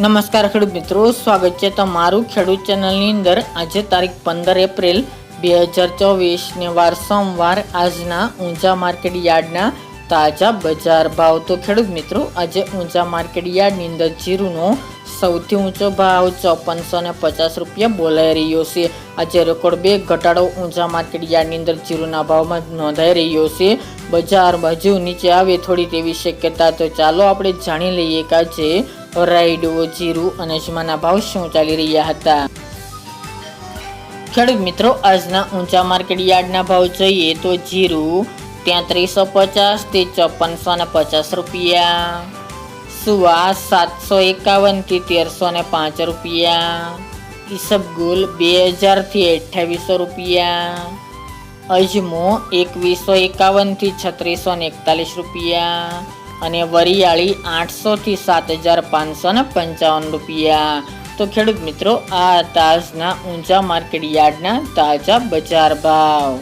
નમસ્કાર ખેડૂત મિત્રો, સ્વાગત છે તમારું ખેડૂત ચેનલની અંદર. આજે તારીખ પંદર એપ્રિલ બે હજાર ચોવીસને વાર સોમવાર, આજના ઊંચા માર્કેટ યાર્ડના તાજા બજાર ભાવ. તો ખેડૂત મિત્રો, આજે ઊંચા માર્કેટ યાર્ડની અંદર જીરુનો સૌથી ઊંચો ભાવ ચોપનસો ને પચાસ રૂપિયા બોલાઈ રહ્યો છે. આજે રેકોર્ડ બે ઘટાડો ઊંચા માર્કેટ યાર્ડની અંદર જીરુના ભાવમાં નોંધાઈ રહ્યો છે. બજાર બાજુ નીચે આવે થોડી તેવી શક્યતા. તો ચાલો આપણે જાણી લઈએ કે આજે રાઈડો જીરું અને અજમાના ભાવ શું ચાલી રહ્યા હતા? ખેડૂત મિત્રો, આજના ઊંચા માર્કેટ યાર્ડના ભાવ જોઈએ તો જીરું ત્યાંત્રીસો પચાસથી ચોપનસો ને પચાસ રૂપિયા. સુવા સાતસો એકાવનથી તેરસો ને પાંચ રૂપિયા. ઈસબગુલ બે હજારથી અઠ્યાવીસો રૂપિયા. અજમો એકવીસો એકાવનથી છત્રીસો ને એકતાલીસ રૂપિયા. અને વરિયાળી આઠસોથી સાત હજાર પાંચસો ને પંચાવન રૂપિયા. તો ખેડૂત મિત્રો, આ તાજના ઊંચા માર્કેટ યાર્ડના તાજા બજાર ભાવ.